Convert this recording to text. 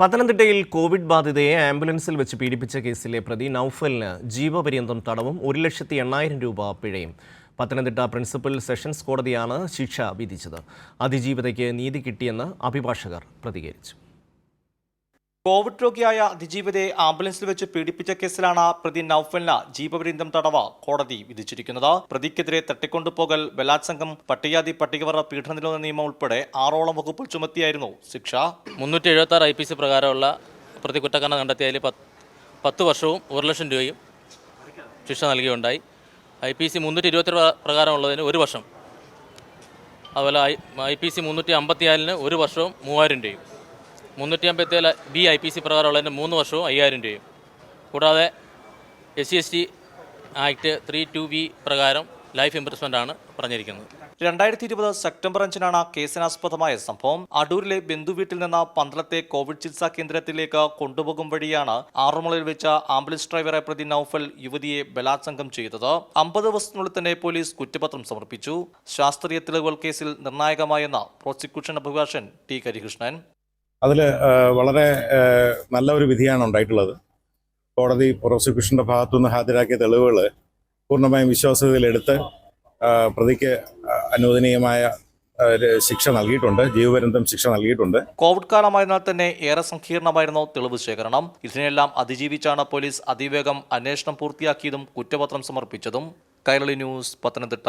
പത്തനംതിട്ടയിൽ കോവിഡ് ബാധിതയെ ആംബുലൻസിൽ വെച്ച് പീഡിപ്പിച്ച കേസിലെ പ്രതി നൌഫലിന് ജീവപര്യന്തം തടവും ഒരു ലക്ഷത്തി എണ്ണായിരം രൂപ പിഴയും. പത്തനംതിട്ട പ്രിൻസിപ്പൽ സെഷൻസ് കോടതിയാണ് ശിക്ഷ വിധിച്ചത്. അതിജീവിതയ്ക്ക് നീതി കിട്ടിയെന്ന് അഭിഭാഷകർ പ്രതികരിച്ചു. കോവിഡ് രോഗിയായ അതിജീവിതയെ ആംബുലൻസിൽ വെച്ച് പീഡിപ്പിച്ച കേസിലാണ് പ്രതി നൌഫലിന് ജീവപര്യന്തം തടവ കോടതി വിധിച്ചിരിക്കുന്നത്. പ്രതിക്കെതിരെ തട്ടിക്കൊണ്ടുപോകൽ ബലാത്സംഗം പട്ടികാതി പട്ടികവർഗ പീഡന നിരോധന നിയമം ഉൾപ്പെടെ ആറോളം വകുപ്പ് ചുമത്തിയായിരുന്നു ശിക്ഷ. മുന്നൂറ്റി എഴുപത്തി ആറ് ഐ പി സി പ്രകാരമുള്ള പ്രതി കുറ്റക്കാരനെ കണ്ടെത്തിയതിൽ പത്ത് വർഷവും ഒരു ലക്ഷം രൂപയും ശിക്ഷ നൽകിയുണ്ടായി ഐ പി സി മുന്നൂറ്റി ഇരുപത്തി പ്രകാരമുള്ളതിന് ഒരു വർഷം. അതുപോലെ ഐ പി സി മുന്നൂറ്റി അമ്പത്തിനാലിന് ഒരു വർഷവും മൂവായിരം രൂപയും. മുന്നൂറ്റി അമ്പത്തിയേഴ് ബി ഐ പി സി പ്രകാരമുള്ളതിന്റെ മൂന്ന് വർഷവും അയ്യായിരം രൂപയും. കൂടാതെ S C S T act three two B പ്രകാരം ലൈഫ് ഇംപ്രസ്മെന്റ് ആണ് പറഞ്ഞിരിക്കുന്നത്. രണ്ടായിരത്തി ഇരുപത് സെപ്റ്റംബർ അഞ്ചിനാണ് കേസിനാസ്പദമായ സംഭവം. അടൂരിലെ ബന്ധു വീട്ടിൽ നിന്ന് പന്തളത്തെ കോവിഡ് ചികിത്സാ കേന്ദ്രത്തിലേക്ക് കൊണ്ടുപോകും വഴിയാണ് ആറന്മുളയിൽ വെച്ച ആംബുലൻസ് ഡ്രൈവറെ പ്രതി നൌഫൽ യുവതിയെ ബലാത്സംഗം ചെയ്തത്. അമ്പത് ദിവസത്തിനുള്ളിൽ തന്നെ പോലീസ് കുറ്റപത്രം സമർപ്പിച്ചു. ശാസ്ത്രീയ തെളിവുകൾ കേസിൽ നിർണായകമായെന്ന് പ്രോസിക്യൂഷൻ അഭിഭാഷകൻ ടി കരികൃഷ്ണൻ. അതിൽ വളരെ നല്ല ഒരു വിധിയാണ് ഉണ്ടായിട്ടുള്ളത്. കോടതി പ്രോസിക്യൂഷന്റെ ഭാഗത്തുനിന്ന് ഹാജരാക്കിയ തെളിവുകൾ പൂർണമായും വിശ്വാസ്യതയിലെടുത്ത് പ്രതിക്ക് അനുവദനീയമായ ശിക്ഷ നൽകിയിട്ടുണ്ട് ജീവപര്യന്തം ശിക്ഷ നൽകിയിട്ടുണ്ട്. കോവിഡ് കാലമായതിനാൽ തന്നെ ഏറെ സങ്കീർണമായിരുന്നു തെളിവ് ശേഖരണം. ഇതിനെല്ലാം അതിജീവിച്ചാണ് പോലീസ് അതിവേഗം അന്വേഷണം പൂർത്തിയാക്കിയതും കുറ്റപത്രം സമർപ്പിച്ചതും. കൈരളി ന്യൂസ് പത്തനംതിട്ട.